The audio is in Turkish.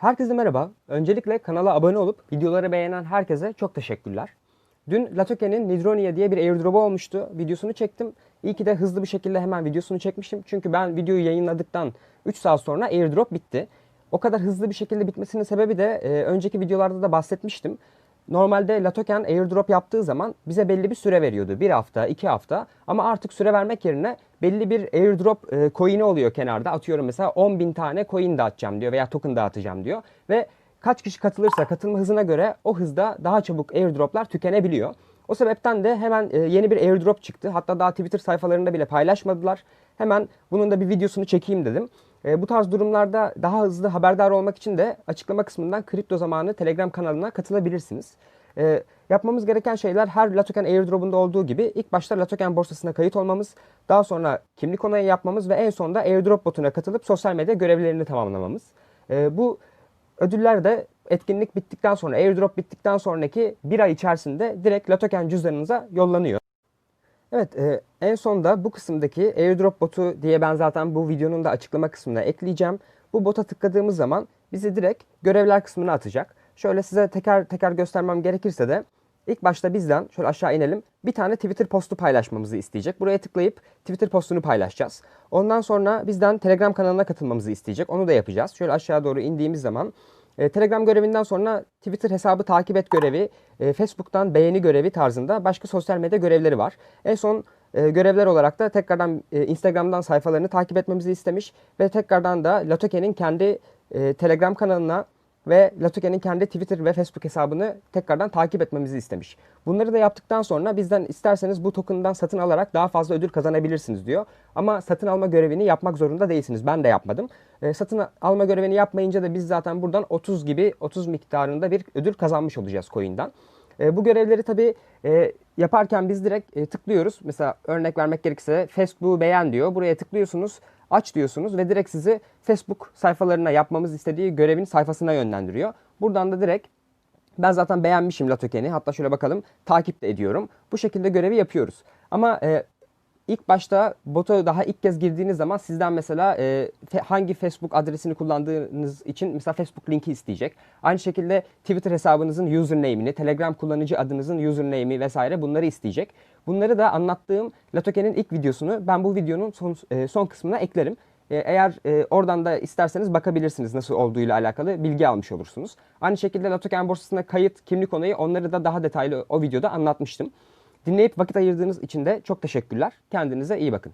Herkese merhaba. Öncelikle kanala abone olup videoları beğenen herkese çok teşekkürler. Dün Latoke'nin Nidronia diye bir airdrop'u olmuştu. Videosunu çektim. İyi ki de hızlı bir şekilde hemen videosunu çekmişim. Çünkü ben videoyu yayınladıktan 3 saat sonra airdrop bitti. O kadar hızlı bir şekilde bitmesinin sebebi de e, önceki videolarda da bahsetmiştim. Normalde Latoken airdrop yaptığı zaman bize belli bir süre veriyordu. Bir hafta, iki hafta. Ama artık süre vermek yerine belli bir airdrop e, coin'i oluyor kenarda. Atıyorum mesela 10 bin tane coin dağıtacağım diyor veya token dağıtacağım diyor. Ve kaç kişi katılırsa katılma hızına göre o hızda daha çabuk airdroplar tükenebiliyor. O sebepten de hemen e, yeni bir airdrop çıktı. Hatta daha Twitter sayfalarında bile paylaşmadılar. Hemen bunun da bir videosunu çekeyim dedim. E, bu tarz durumlarda daha hızlı haberdar olmak için de açıklama kısmından Kripto Zamanı Telegram kanalına katılabilirsiniz. E, yapmamız gereken şeyler her Latoken airdrop'unda olduğu gibi ilk başta Latoken borsasına kayıt olmamız, daha sonra kimlik onayı yapmamız ve en sonunda airdrop botuna katılıp sosyal medya görevlerini tamamlamamız. E, bu ödüller de etkinlik bittikten sonra, airdrop bittikten sonraki bir ay içerisinde direkt Latoken cüzdanınıza yollanıyor. Evet, e, en sonda bu kısımdaki airdrop botu diye ben zaten bu videonun da açıklama kısmına ekleyeceğim. Bu bota tıkladığımız zaman bizi direkt görevler kısmına atacak. Şöyle size teker teker göstermem gerekirse de ilk başta bizden şöyle aşağı inelim. Bir tane Twitter postu paylaşmamızı isteyecek. Buraya tıklayıp Twitter postunu paylaşacağız. Ondan sonra bizden Telegram kanalına katılmamızı isteyecek. Onu da yapacağız. Şöyle aşağı doğru indiğimiz zaman e, Telegram görevinden sonra Twitter hesabı takip et görevi, e, Facebook'tan beğeni görevi tarzında başka sosyal medya görevleri var. En son e, görevler olarak da tekrardan Instagram'dan sayfalarını takip etmemizi istemiş ve tekrardan da Latoke'nin kendi Telegram kanalına ve Latoke'nin kendi Twitter ve Facebook hesabını tekrardan takip etmemizi istemiş. Bunları da yaptıktan sonra bizden isterseniz bu token'dan satın alarak daha fazla ödül kazanabilirsiniz diyor. Ama satın alma görevini yapmak zorunda değilsiniz. Ben de yapmadım. E, satın alma görevini yapmayınca da biz zaten buradan 30 gibi 30 miktarında bir ödül kazanmış olacağız coin'den. E, bu görevleri tabii e, yaparken biz direkt e, tıklıyoruz. Mesela örnek vermek gerekirse Facebook'u beğen diyor. Buraya tıklıyorsunuz, aç diyorsunuz ve direkt sizi Facebook sayfalarına yapmamız istediği görevin sayfasına yönlendiriyor. Buradan da direkt ben zaten beğenmişim Latoken'i. Hatta şöyle bakalım takip de ediyorum. Bu şekilde görevi yapıyoruz. Ama e, ilk başta bota daha ilk kez girdiğiniz zaman sizden mesela e, hangi Facebook adresini kullandığınız için mesela Facebook linki isteyecek. Aynı şekilde Twitter hesabınızın username'ini, Telegram kullanıcı adınızın username'i vesaire bunları isteyecek. Bunları da anlattığım Latoken'in ilk videosunu ben bu videonun son, e, son kısmına eklerim. E, Eğer e, oradan da isterseniz bakabilirsiniz nasıl olduğuyla alakalı bilgi almış olursunuz. Aynı şekilde Latoken borsasına kayıt, kimlik onayı onları da daha detaylı o videoda anlatmıştım. Dinleyip vakit ayırdığınız için de çok teşekkürler. Kendinize iyi bakın.